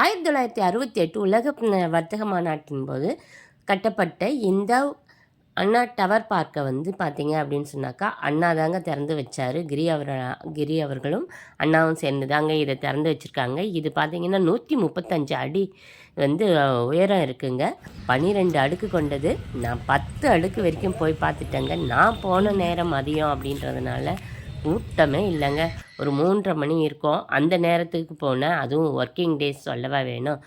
ஆயிரத்தி தொள்ளாயிரத்தி அறுபத்தி எட்டு உலக வர்த்தக மாநாட்டின் போது கட்டப்பட்ட இந்த அண்ணா டவர் பார்க்கை வந்து பார்த்தீங்க அப்படின்னு சொன்னாக்கா அண்ணா தாங்க திறந்து வச்சார். கிரி அவர் கிரி அவர்களும் அண்ணாவும் சேர்ந்து தாங்க இதை திறந்து வச்சுருக்காங்க. இது பார்த்தீங்கன்னா நூற்றி முப்பத்தஞ்சு அடி வந்து உயரம் இருக்குங்க. பன்னிரெண்டு அடுக்கு கொண்டது. நான் பத்து அடுக்கு வரைக்கும் போய் பார்த்துட்டேங்க. நான் போன நேரம் மதியம் அப்படின்றதுனால கூட்டமே இல்லைங்க. ஒரு மூன்றரை மணி இருக்கும். அந்த நேரத்துக்கு போனேன் அதுவும் ஒர்க்கிங் டேஸ் சொல்லவா வேணும்.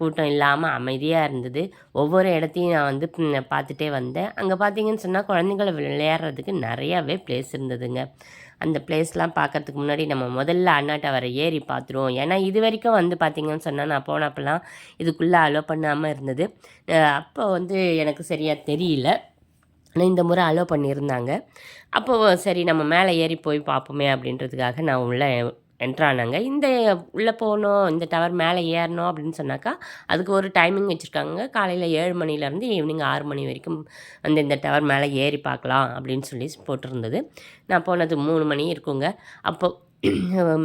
கூட்டம் இல்லாமல் அமைதியாக இருந்தது. ஒவ்வொரு இடத்தையும் நான் வந்து பார்த்துட்டே வந்தேன். அங்கே பார்த்தீங்கன்னு சொன்னால் குழந்தைங்கள விளையாடுறதுக்கு நிறையாவே பிளேஸ் இருந்ததுங்க. அந்த பிளேஸ்லாம் பார்க்கறதுக்கு முன்னாடி நம்ம முதல்ல அண்ணாட்ட வர ஏறி பார்த்துருவோம். ஏன்னா இது வரைக்கும் வந்து பார்த்தீங்கன்னு சொன்னால் நான் போனப்பெல்லாம் இதுக்குள்ளே அலோ பண்ணாமல் இருந்தது. அப்போ வந்து எனக்கு சரியாக தெரியல. ஆனால் இந்த முறை அலோ பண்ணியிருந்தாங்க. அப்போ சரி நம்ம மேலே ஏறி போய் பார்ப்போமே அப்படின்றதுக்காக நான் உள்ளே என்ட்ரானாங்க இந்த உள்ளே போகணும் இந்த டவர் மேலே ஏறணும் அப்படின்னு சொன்னாக்கா அதுக்கு ஒரு டைமிங் வச்சுருக்காங்க. காலையில் ஏழு மணிலேருந்து ஈவினிங் ஆறு மணி வரைக்கும் வந்து இந்த டவர் மேலே ஏறி பார்க்கலாம் அப்படின்னு சொல்லி போட்டிருந்தது. நான் போனது மூணு மணி இருக்குங்க. அப்போது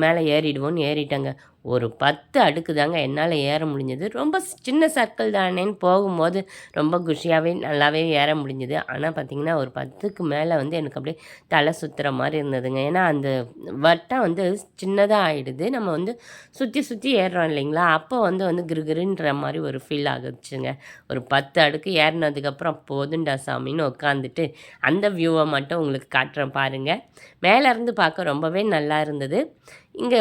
மேலே ஏறிடுவோன்னு ஏறிட்டேங்க. ஒரு பத்து அடுக்கு தாங்க என்னால் ஏற முடிஞ்சது. ரொம்ப சின்ன சர்க்கிள் தானேன்னு போகும்போது ரொம்ப குஷியாகவே நல்லாவே ஏற முடிஞ்சது. ஆனால் பார்த்திங்கன்னா ஒரு பத்துக்கு மேலே வந்து எனக்கு அப்படியே தலை சுற்றுற மாதிரி இருந்ததுங்க. ஏன்னா அந்த வட்டம் வந்து சின்னதாக ஆகிடுது நம்ம வந்து சுற்றி சுற்றி ஏறுறோம் இல்லைங்களா? அப்போ வந்து வந்து கிருகிருன்ற மாதிரி ஒரு ஃபீல் ஆகுச்சுங்க. ஒரு பத்து அடுக்கு ஏறினதுக்கப்புறம் போதுண்டா சாமின்னு உட்காந்துட்டு அந்த வியூவை மட்டும் உங்களுக்கு காட்டுறேன் பாருங்கள் மேலேருந்து பார்க்க ரொம்பவே நல்லா இருந்தது. இங்கே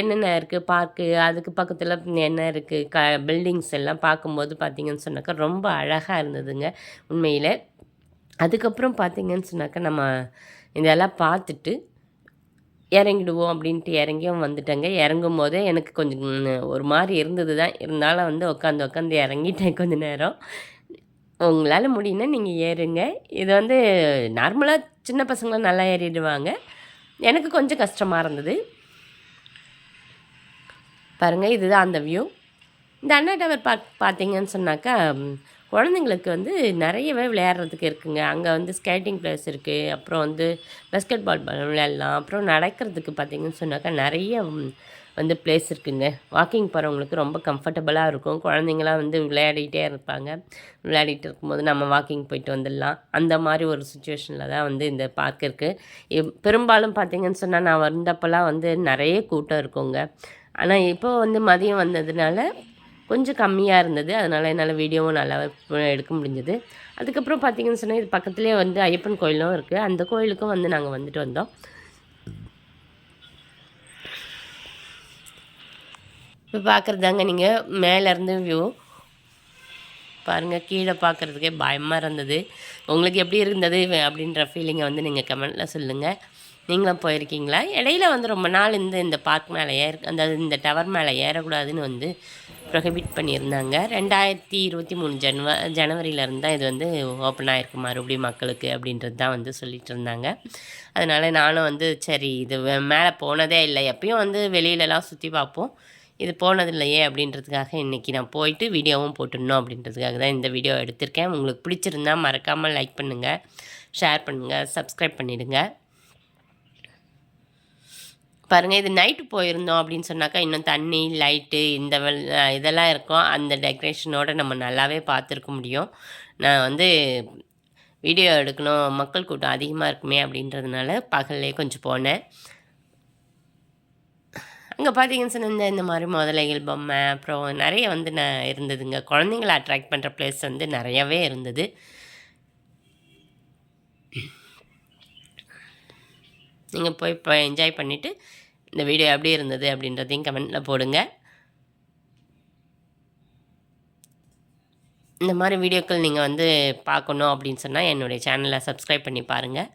என்னென்ன இருக்குது பார்க்கு அதுக்கு பக்கத்தில் என்ன இருக்குது க பில்டிங்ஸ் எல்லாம் பார்க்கும்போது பார்த்தீங்கன்னு சொன்னாக்கா ரொம்ப அழகாக இருந்ததுங்க உண்மையில். அதுக்கப்புறம் பார்த்திங்கன்னு சொன்னாக்கா நம்ம இதெல்லாம் பார்த்துட்டு இறங்கிடுவோம் அப்படின்ட்டு இறங்கியும் வந்துட்டேங்க. இறங்கும் போதே எனக்கு கொஞ்சம் ஒரு மாதிரி இருந்தது தான். இருந்தாலும் வந்து உட்காந்து உட்காந்து இறங்கிட்டேன் கொஞ்ச நேரம். உங்களால் முடியும்னா நீங்கள் ஏறுங்க. இது வந்து நார்மலாக சின்ன பசங்களாம் நல்லா ஏறிடுவாங்க. எனக்கு கொஞ்சம் கஷ்டமாக இருந்தது. பாருங்கள் இதுதான் அந்த வியூ இந்த அண்ணா டவர் பார்க் பார்த்தீங்கன்னு சொன்னாக்கா குழந்தைங்களுக்கு வந்து நிறையவே விளையாடுறதுக்கு இருக்குங்க. அங்கே வந்து ஸ்கேட்டிங் பிளேஸ் இருக்குது அப்புறம் வந்து பாஸ்கெட் பால் விளையாடலாம். அப்புறம் நடக்கிறதுக்கு பார்த்தீங்கன்னு சொன்னாக்கா நிறைய வந்து பிளேஸ் இருக்குங்க. வாக்கிங் போகிறவங்களுக்கு ரொம்ப கம்ஃபர்டபுளாக இருக்கும். குழந்தைங்களாம் வந்து விளையாடிகிட்டே இருப்பாங்க. விளையாடிட்டு இருக்கும்போது நம்ம வாக்கிங் போயிட்டு வந்துடலாம். அந்த மாதிரி ஒரு சுச்சுவேஷனில் தான் வந்து இந்த பார்க் இருக்குது பெரும்பாலும் பார்த்தீங்கன்னு சொன்னால் நான் வந்தப்போலாம் வந்து நிறைய கூட்டம் இருக்குங்க. ஆனால் இப்போ வந்து மதியம் வந்ததுனால கொஞ்சம் கம்மியாக இருந்தது. அதனால் என்னால் வீடியோவும் நல்லா எடுக்க முடிஞ்சது. அதுக்கப்புறம் பார்த்தீங்கன்னு சொன்னால் இது பக்கத்துலேயே வந்து ஐயப்பன் கோயிலும் இருக்குது அந்த கோயிலுக்கும் வந்து நாங்கள் வந்துட்டு வந்தோம். இப்போ பார்க்குறதாங்க நீங்கள் மேலேருந்து வியூ பாருங்கள் கீழே பார்க்குறதுக்கே பயமாக இருந்தது. உங்களுக்கு எப்படி இருந்தது அப்படின்ற ஃபீலிங்கை வந்து நீங்கள் கமெண்ட்டில் சொல்லுங்கள் நீங்களும் போயிருக்கீங்களா? இடையில வந்து ரொம்ப நாள் இந்த இந்த பார்க் மேலே ஏற அந்த இந்த டவர் மேலே ஏறக்கூடாதுன்னு வந்து ப்ரொஹிபிட் பண்ணியிருந்தாங்க. ரெண்டாயிரத்தி இருபத்தி மூணு ஜனவ ஜனவரியிலேருந்து தான் இது வந்து ஓப்பன் ஆகிருக்கு மறுபடியும் மக்களுக்கு அப்படின்றது தான் வந்து சொல்லிட்டு இருந்தாங்க அதனால் நானும் வந்து சரி இது வே- மேலே போனதே இல்லை. எப்பயும் வந்து வெளியிலலாம் சுற்றி பார்ப்போம். இது போனதில்லையே அப்படின்றதுக்காக இன்றைக்கி நான் போயிட்டு வீடியோவும் போட்டுடணும் அப்படின்றதுக்காக தான் இந்த வீடியோ எடுத்திருக்கேன். உங்களுக்கு பிடிச்சிருந்தா மறக்காமல் லைக் பண்ணுங்கள் ஷேர் பண்ணுங்கள் சப்ஸ்கிரைப் பண்ணிவிடுங்க பாருங்கள் இது நைட்டு போயிருந்தோம் அப்படின்னு சொன்னாக்கா இன்னும் தண்ணி லைட்டு இந்த இதெல்லாம் இருக்கும். அந்த டெக்கரேஷனோட நம்ம நல்லாவே பார்த்துருக்க முடியும். நான் வந்து வீடியோ எடுக்கணும் மக்கள் கூட்டம் அதிகமாக இருக்குமே அப்படின்றதுனால பகல்லே கொஞ்சம் போனேன். அங்கே பார்த்தீங்கன்னு சொன்னால் இந்த மாதிரி முதலைகள் பொம்மை அப்புறம் நிறைய வந்து நான் இருந்ததுங்க. குழந்தைங்கள அட்ராக்ட் பண்ணுற பிளேஸ் வந்து நிறையவே இருந்தது. நீங்கள் போய் இப்போ என்ஜாய் பண்ணிவிட்டு இந்த வீடியோ எப்படி இருந்தது அப்படின்றதையும் கமெண்ட்டில் போடுங்க. இந்த மாதிரி வீடியோக்கள் நீங்கள் வந்து பார்க்கணும் அப்படின்னு சொன்னால் என்னுடைய சேனலை சப்ஸ்கிரைப் பண்ணி பாருங்கள்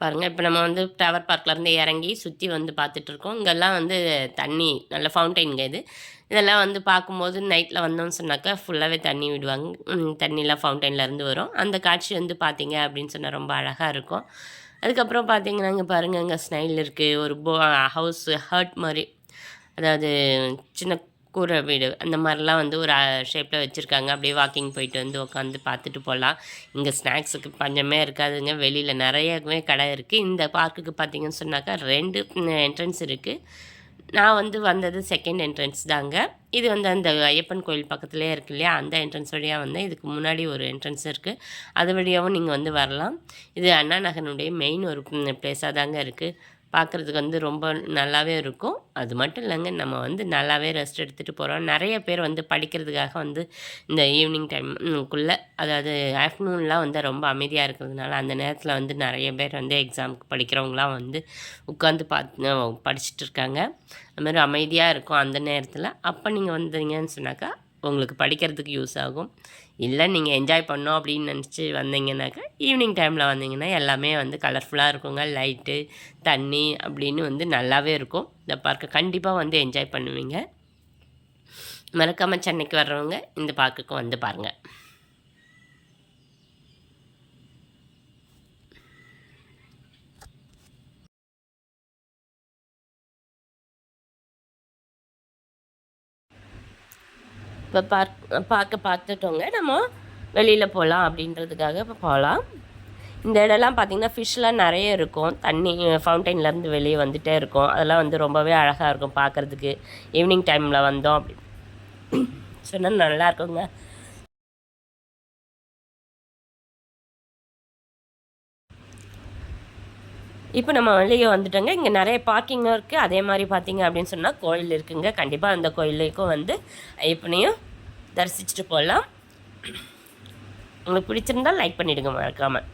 பாருங்கள் இப்போ நம்ம வந்து டவர் பார்க்லேருந்து இறங்கி சுற்றி வந்து பார்த்துட்ருக்கோம் இங்கெல்லாம் வந்து தண்ணி நல்ல ஃபவுண்டைனுங்க இது. இதெல்லாம் வந்து பார்க்கும்போது நைட்டில் வந்தோம்னு சொன்னாக்கா ஃபுல்லாகவே தண்ணி விடுவாங்க. தண்ணியெலாம் தண்ணிலாம் ஃபவுண்டைன்லேருந்து வரும். அந்த காட்சி வந்து பார்த்தீங்க அப்படின்னு சொன்னால் ரொம்ப அழகாக இருக்கும். அதுக்கப்புறம் பார்த்தீங்கன்னா இங்கே பாருங்கள் இங்கே ஸ்னைல் இருக்குது ஒரு போ ஹவுஸ் ஹர்ட் மாதிரி. அதாவது சின்ன கூரை வீடு அந்த மாதிரிலாம் வந்து ஒரு ஷேப்பில் வச்சுருக்காங்க. அப்படியே வாக்கிங் போயிட்டு வந்து உட்காந்து பார்த்துட்டு போகலாம் இங்கே ஸ்நாக்ஸுக்கு பஞ்சமே இருக்காதுங்க. வெளியில் நிறையவே கடை இருக்குது இந்த பார்க்குக்கு பார்த்தீங்கன்னு சொன்னாக்கா ரெண்டு என்ட்ரன்ஸ் இருக்குது நான் வந்து வந்தது செகண்ட் என்ட்ரன்ஸ் தாங்க. இது வந்து அந்த ஐயப்பன் கோயில் பக்கத்துலேயே இருக்கு இல்லையா? அந்த என்ட்ரன்ஸ் வழியாக வந்தேன். இதுக்கு முன்னாடி ஒரு என்ட்ரன்ஸ் இருக்குது அது வழியாகவும் நீங்கள் வந்து வரலாம். இது அண்ணா நகரனுடைய மெயின் ஒரு பிளேஸாக தாங்க இருக்குது பார்க்குறதுக்கு வந்து ரொம்ப நல்லாவே இருக்கும். அது மட்டும் இல்லைங்க நம்ம வந்து நல்லாவே ரெஸ்ட் எடுத்துகிட்டு போகிறோம் நிறைய பேர் வந்து படிக்கிறதுக்காக வந்து இந்த ஈவினிங் டைம்க்குள்ளே அதாவது ஆஃப்டர்நூன்லாம் வந்து ரொம்ப அமைதியாக இருக்கிறதுனால அந்த நேரத்தில் வந்து நிறைய பேர் வந்து எக்ஸாமுக்கு படிக்கிறவங்களாம் வந்து உட்காந்து பார்த்து படிச்சுட்டு இருக்காங்க. அதுமாதிரி அமைதியாக இருக்கும் அந்த நேரத்தில். அப்போ நீங்கள் வந்தீங்கன்னு சொன்னாக்கா உங்களுக்கு படிக்கிறதுக்கு யூஸ் ஆகும். இல்லை நீங்கள் என்ஜாய் பண்ணோம் அப்படின்னு நினச்சி வந்தீங்கன்னாக்கா ஈவினிங் டைமில் வந்தீங்கன்னா எல்லாமே வந்து கலர்ஃபுல்லாக இருக்குங்க. லைட்டு தண்ணி அப்படின்னு வந்து நல்லாவே இருக்கும். இந்த பார்க்கை கண்டிப்பாக வந்து என்ஜாய் பண்ணுவீங்க. மறக்காமல் சென்னைக்கு வர்றவங்க இந்த பார்க்குக்கு வந்து பாருங்கள் இப்போ பார்க் பார்க்க பார்த்துட்டோங்க. நம்ம வெளியில் போகலாம் அப்படின்றதுக்காக இப்போ போகலாம் இந்த இடம்லாம் பார்த்திங்கன்னா ஃபிஷ்லாம் நிறைய இருக்கும். தண்ணி ஃபவுண்டைன்லேருந்து வெளியே வந்துகிட்டே இருக்கும். அதெல்லாம் வந்து ரொம்பவே அழகாக இருக்கும் பார்க்குறதுக்கு. ஈவினிங் டைமில் வந்தோம் அப்படி. சொன்னால் நல்லா இருக்குங்க. இப்போ நம்ம வெளியே வந்துட்டோங்க. இங்கே நிறைய பார்க்கிங்கும் இருக்குது அதே மாதிரி பார்த்தீங்க அப்படின்னு சொன்னால் கோயில் இருக்குங்க. கண்டிப்பாக அந்த கோயிலுக்கும் வந்து ஐயப்பனையும் தரிசிச்சுட்டு போகலாம். உங்களுக்கு பிடிச்சிருந்தால் லைக் பண்ணிவிடுங்க மறக்காமல்